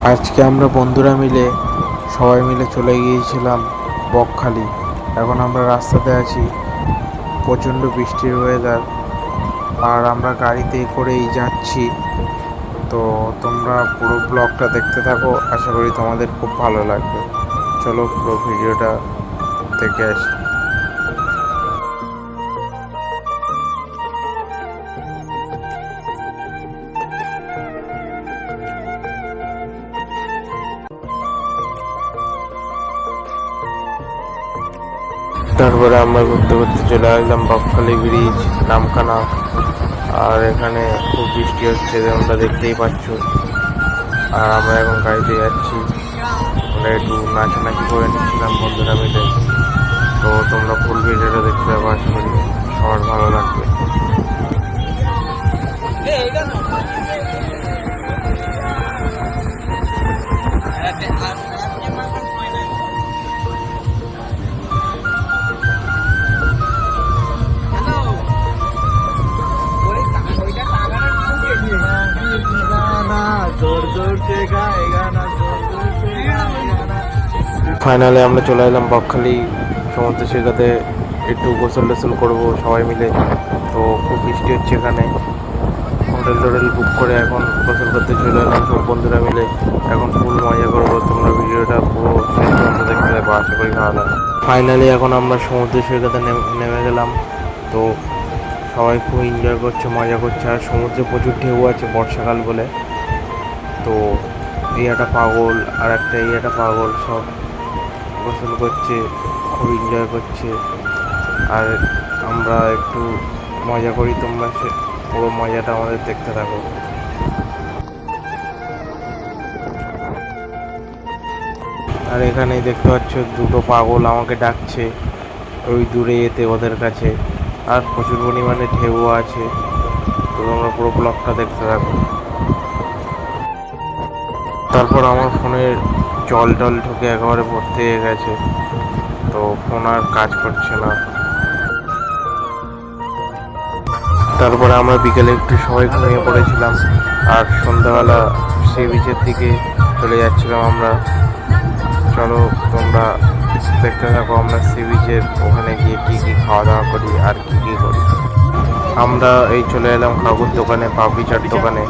আজকে আমরা বন্ধুরা মিলে সবাই মিলে চলে গিয়েছিলাম বকখালি। এখন আমরা রাস্তাতে আছি, প্রচণ্ড বৃষ্টির ওয়েদার আর আমরা গাড়িতে করেই যাচ্ছি। তো তোমরা পুরো ব্লগটা দেখতে থাকো, আশা করি তোমাদের খুব ভালো লাগবে। চলো পুরো ভিডিওটা দেখে আসি। তারপরে আমরা ঘুরতে ঘুরতে চলে আসলাম বকখালি ব্রিজ নামখানা। আর এখানে খুব বৃষ্টি হচ্ছে, তোমরা দেখতেই পাচ্ছ। আর আমরা এখন গাড়িতে যাচ্ছি। আমরা একটু নাচানাচি করে নিচ্ছিলাম বন্ধুরা মিলে। তো তোমরা ফুল ভিডিওটা দেখতে করি। ফাইনালে আমরা চলে এলাম বকখালি। সমুদ্র সৈকতে একটু গোসল টোসল করব সবাই মিলে। তো খুব বৃষ্টি হচ্ছে এখানে। হোটেল টোটেল বুক করে এখন গোসল করতে চলে এলাম সব বন্ধুরা মিলে। এখন ফুল মজা করব। তোমরা ভিডিওটা পুরো শেষ পর্যন্ত দেখতে দেবো আশা করি ভালো লাগবে। ফাইনালি এখন আমরা সমুদ্র সৈকতে নেমে গেলাম। তো সবাই খুব এনজয় করছে, মজা করছে। আর সমুদ্রে প্রচুর ঢেউ আছে বর্ষাকাল বলে। তো একটা পাগল আর একটা একটা পাগল, সব গোসল করছে, খুব এনজয় করছে। আর আমরা একটু মজা করি, তোমরা সে পুরো মজাটা আমাদের দেখতে থাকো। আর এখানে দেখতে পাচ্ছ, দুটো পাগল আমাকে ডাকছে ওই দূরে এতে ওদের কাছে। আর প্রচুর পরিমাণে ঢেউ আছে, তো তোমরা পুরো ব্লগটা দেখতে থাকো। তারপর আমার ফোনের জল টল ঢুকে একেবারে ভর্তি হয়ে গেছে। তো ফোন আর কাজ করছে না। তারপরে আমরা বিকেলে একটু সবাই ঘুমিয়ে পড়েছিলাম আর সন্ধ্যাবেলা সি বিচের দিকে চলে যাচ্ছিলাম আমরা। চলো তোমরা দেখতে থাকো আমরা সি বিচের ওখানে গিয়ে কী কী খাওয়া দাওয়া করি আর কী কী করি। আমরা এই চলে এলাম কাকুর দোকানে, পাপড়ি চাট দোকানে।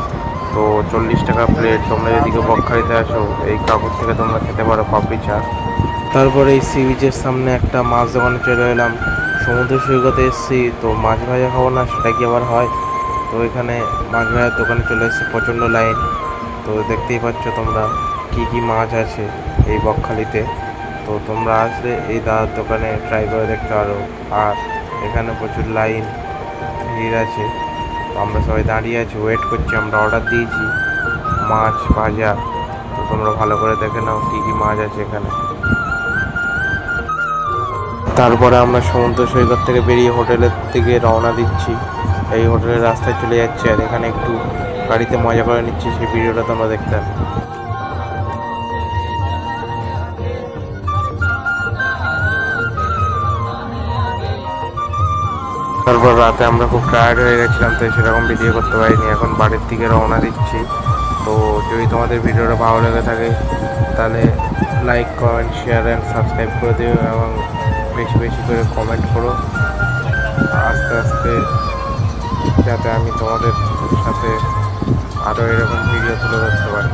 তো চল্লিশ টাকা প্লেট তোমরা যদি কেউ বকখালিতে আসো, এই কাপড় থেকে তোমরা খেতে পারো পাপড়ি চাট। তারপরে এই সি বিচের সামনে একটা মাছ দোকানে চলে এলাম। সমুদ্র সৈকতে এসেছি, তো মাছ ভাজা খাব না, সেটা কি আবার হয়? তো এখানে মাছ ভাজার দোকানে চলে এসেছি, প্রচণ্ড লাইন। তো দেখতেই পাচ্ছ তোমরা কি কি মাছ আছে এই বকখালিতে। তো তোমরা আসলে এই দাদার দোকানে ট্রাই করে দেখতে পারো। আর এখানে প্রচুর লাইন, ভিড় আছে। আমরা সবাই দাঁড়িয়ে আছি ওয়েট করছি, আমরা অর্ডার দিয়েছি। মাছ ভাজা। তো তোমরা ভালো করে দেখে নাও কী কী মাছ আছে এখানে। তারপরে আমরা সমুদ্র সৈকত থেকে বেরিয়ে হোটেলের দিকে রওনা দিচ্ছি। এই হোটেলের রাস্তায় চলে যাচ্ছে, আর এখানে একটু গাড়িতে মজা করে নিচ্ছি, সেই ভিডিওটা তোমরা দেখতে তারপর রাতে আমরা খুব টায়ার্ড হয়ে গেছিলাম তো সেরকম ভিডিও করতে পারিনি। এখন বাড়ির দিকে রওনা দিচ্ছি। তো যদি তোমাদের ভিডিওটা ভালো লেগে থাকে, তাহলে like comment share and subscribe করে দিও এবং বেশি বেশি করে কমেন্ট করো। আস্তে আস্তে যাতে আমি তোমাদের সাথে আরও এরকম ভিডিও তুলে ধরতে পারি।